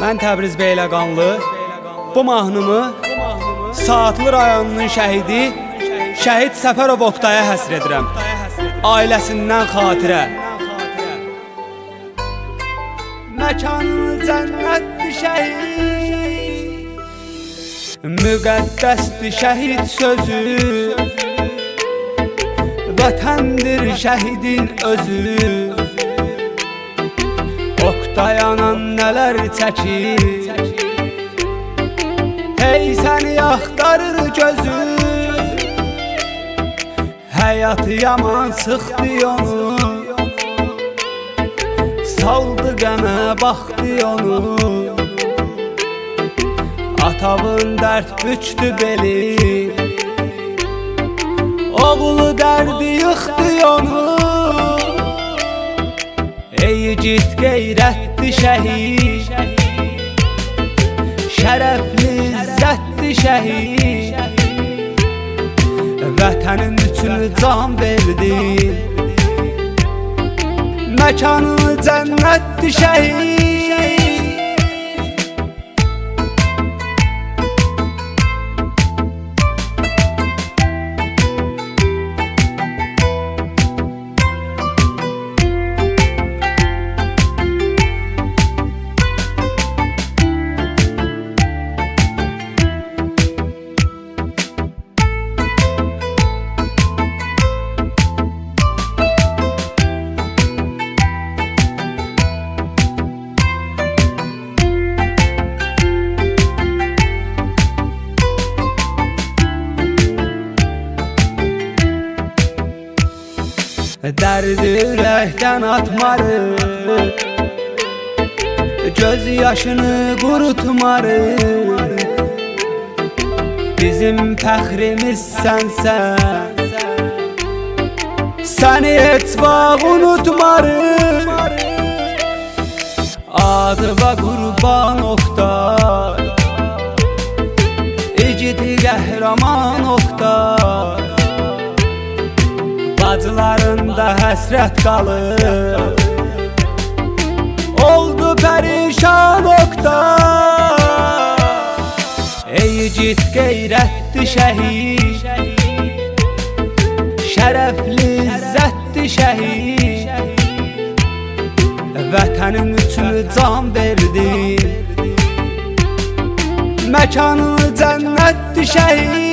Mən Təbriz Beyləqanlı bu mahnımı Saatlı rayonunun şəhidi Şəhid Səfərov Oqtaya həsr edirəm. Ailəsindən xatirə. Məkanı cənnətdir şəhid. Müqəddəsdir şəhid sözü. Vətəndir şəhidin özü. Oqtayanan nələr çəkir. Hey səni axtarır gözü. Həyat yaman sıxdı onu. Saldı qəmə baxdı onu. Atavın dərd bükdü beli. Oğlu dərdi yıxdı onu. Ey igid qeyrətli şəhid Şərəfli izzətli şəhid Vətənin üçün can verdi Məkanı cənnətli şəhid Dərdi ürəkdən atmarıq Göz yaşını qurutmarıq Bizim fəxrimiz sənsən Səni heç vaxt unutmarıq Adıva qurban oxtar İgidi qəhrəman oxtar Bacılarında həsrət qalır Oldu pərişan oqtar Ey igid qeyrətli şəhid Şərəfli izzətli şəhid Vətənin üçün can verdi. Məkanı cənnətli şəhid